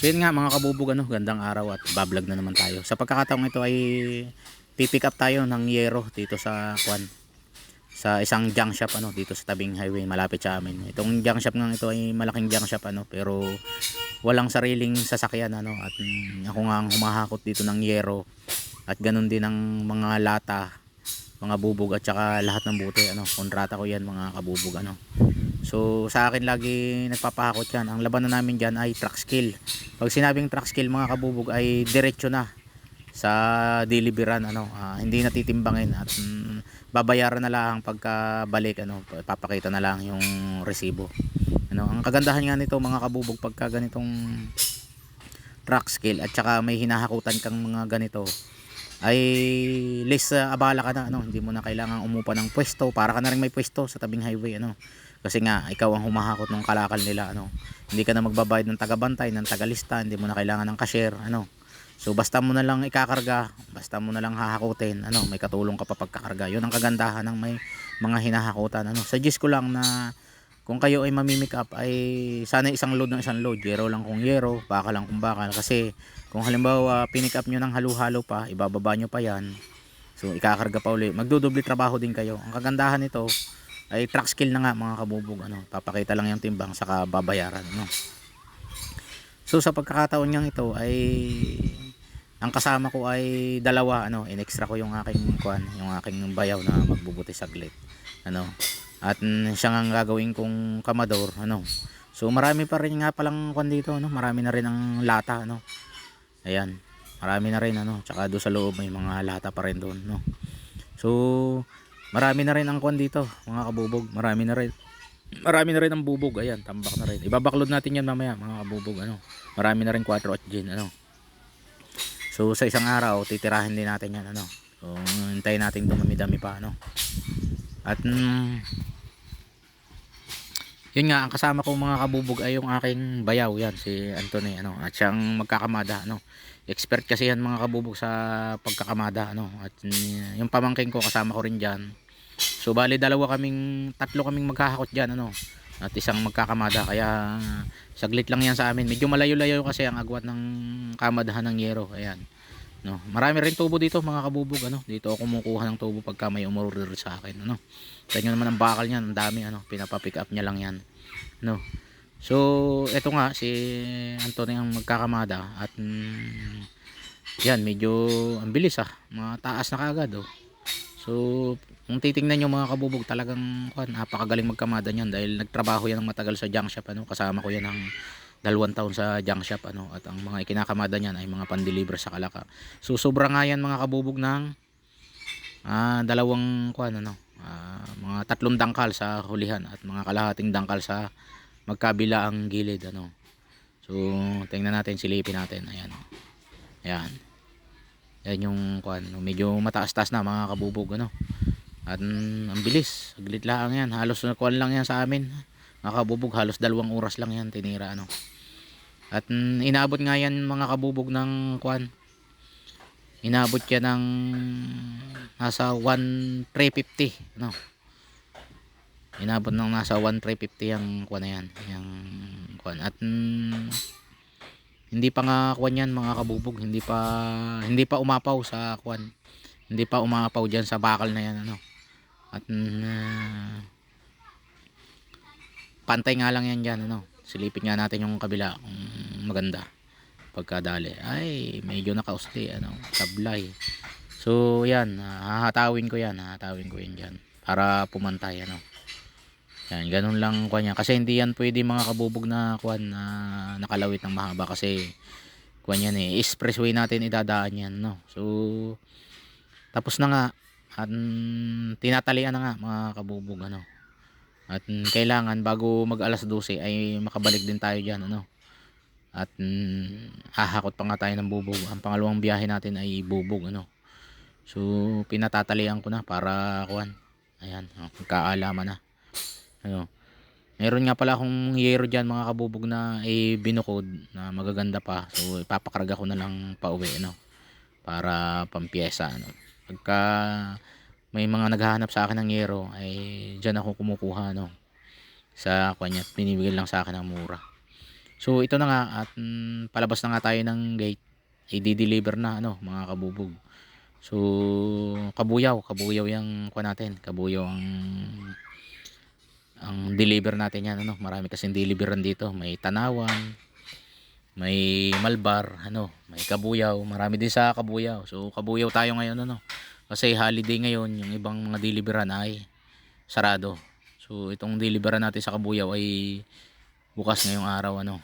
So yun nga mga kabubog ano, gandang araw at bablog na naman tayo. Sa pagkakataong ito ay pipick up tayo ng yero dito sa Kwan. Sa isang junk shop ano dito sa tabing highway malapit sa amin. Itong junk shop nga ito ay malaking junk shop ano pero walang sariling sasakyan ano at mm, ako nga ang humahakot dito ng yero at ganun din ang mga lata mga bubog at saka lahat ng buti ano kontrata ko yan mga kabubog ano so sa akin lagi nagpapahakot yan. Ang labanan namin dyan ay truck skill. Pag sinabing truck skill mga kabubog ay diretso na sa deliveran ano. Ah, hindi natitimbangin at mm, babayaran na lang pagkabalik ano papakita na lang yung resibo. Ano ang kagandahan nga nito mga kabubog pagka ganitong truck skill at saka may hinahakutan kang mga ganito ay less uh, abala ka na ano. Hindi mo na kailangan umupa ng pwesto. Para ka na rin may pwesto sa tabing highway ano kasi nga ikaw ang humahakot ng kalakal nila ano. Hindi ka na magbabayad ng tagabantay ng tagalista hindi mo na kailangan ng cashier ano. So basta mo na lang ikakarga basta mo na lang hahakutin ano may katulong ka pa pagkakarga. Yun ang kagandahan ng may mga hinahakutan ano. Suggest ko lang na kung kayo ay mamimic up ay sana isang load ng isang load yero lang kung yero baka lang kung bakal kasi kung halimbawa pinick up nyo ng halo-halo pa ibababa nyo pa yan so ikakarga pa uli. Magdudubli trabaho din kayo. Ang kagandahan nito ay truck skill na nga mga kabubog. Ano papakita lang yung timbang saka babayaran ano. So sa pagkakataon niyang ito ay ang kasama ko ay dalawa ano inextra ko yung aking kuan yung aking bayaw na magbubuti saglit ano. At mm, siya nga gagawin kong kamador ano. So marami pa rin nga palang kuan dito ano marami na rin ang lata ano. Ayan marami na rin ano. Tsaka doon sa loob may mga lata pa rin doon no. So marami na rin ang kuan dito mga kabubog. Marami na rin. Marami na rin ang bubog. Ayan tambak na rin. Ibabaklod natin yan mamaya mga kabubog ano. Marami na rin 4 at gin ano. So sa isang araw titirahin din natin yan ano. So hintayin natin dumami-dami pa ano. At mm, yun nga ang kasama ko mga kabubog ay yung aking bayaw yan si Anthony ano at siyang magkakamada ano. Expert kasi yan mga kabubog sa pagkakamada ano. At mm, yung pamangking ko kasama ko rin diyan so bali dalawa kaming tatlo kaming magkahakot diyan ano at isang magkakamada. Kaya saglit lang yan sa amin. Medyo malayo-layo kasi ang agwat ng kamadahan ng yero ayan no marami rin tubo dito mga kabubog ano dito ako kumukuha ng tubo pagka may umorder sa akin ano Tignan naman ang bakal niyan, ang dami ano, pinapapick up niya lang 'yan. No. So, eto nga si Anthony ang magkakamada at mm, yan, medyo ang bilis ah. Mga taas na kaagad oh. So, kung titingnan niyo mga kabubog, talagang kuan, napakagaling magkamada niyan dahil nagtrabaho yan ng matagal sa junk shop ano. Kasama ko yan ng dalawang taon sa junk shop ano at ang mga ikinakamada niyan ay mga pan-deliver sa Kalaka. So, sobra nga yan mga kabubog ng ah, dalawang kuan ano, ah, mga tatlong dangkal sa hulihan at mga kalahating dangkal sa magkabila ang gilid ano. So tingnan natin silipin natin. Ayan. Ayan. Yan yung kuan medyo mataas-taas na mga kabubog ano. At mm, ang bilis. Saglit lang yan. Halos kuan lang yan sa amin mga kabubog halos dalawang oras lang yan tinira ano. At mm, inaabot nga yan mga kabubog ng kuan inabot yan ng nasa 1,350 no inabot ng nasa 1,350 yung kuwan na yan yung kuwan at mm, hindi pa nga kuwan yan mga kabubog. Hindi pa hindi pa umapaw sa kuwan hindi pa umapaw dyan sa bakal na yan ano. At mm, pantay nga lang yan dyan ano. Silipin nga natin yung kabila kung maganda. Pagkadali. Ay medyo nakausli ano. Sablay. So yan. Hahatawin ko yan. Hahatawin ko yan dyan. Para pumantay ano. Yan ganun lang kuan yan kasi hindi yan pwede mga kabubog na kuan na nakalawit ng mahaba. Kasi kuan yan eh. Expressway natin idadaan yan no. So tapos na nga. At mm, tinatalian na nga mga kabubog ano at mm, kailangan bago mag alas 12 ay makabalik din tayo diyan ano? At mm, hahakot pa nga tayo ng bubog. Ang pangalawang biyahe natin ay bubog ano? So pinatatalian ko na para kuan ayan oh, magkaalaman na. Ano? Meron nga pala akong yero dyan mga kabubog na eh, binukod na magaganda pa. So ipapakarga ko na lang pa uwi ano? Para pampiyesa ano? Pagka may mga naghahanap sa akin ng yero ay dyan ako kumukuha no sa kanya binibigyan lang sa akin ng mura So ito na nga at mm, palabas na nga tayo ng gate. I-deliver na ano mga kabubog. So kabuyaw, kabuyaw yung kuha natin. Kabuyaw ang ang deliver natin yan ano. Marami kasing deliveran dito. May Tanawan, may Malbar, ano, may Kabuyaw. Marami din sa Kabuyaw. So Kabuyaw tayo ngayon ano. Kasi holiday ngayon, yung ibang mga deliveran ay sarado. So itong deliveran natin sa Kabuyaw ay bukas ngayong araw ano.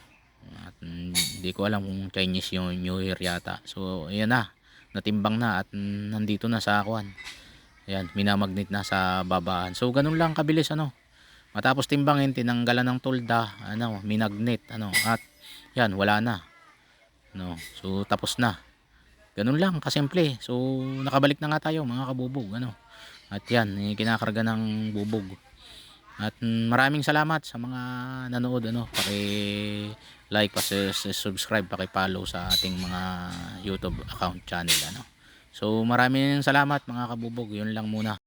At mm, hindi ko alam kung Chinese yung New Year yata. So ayan na. Natimbang na at mm, nandito na sa akuan. Ayan, minamagnet na sa babaan. So ganun lang kabilis ano. Matapos timbangin, tinanggalan ng tulda, ano, minagnet, ano, at yan, wala na. No, so tapos na. Ganun lang, kasimple. So nakabalik na nga tayo mga kabubog, ano. At yan, eh, kinakarga ng bubog. At maraming salamat sa mga nanood ano, paki like, paki subscribe, paki follow sa ating mga YouTube account channel ano. So maraming salamat mga kabubog, yun lang muna.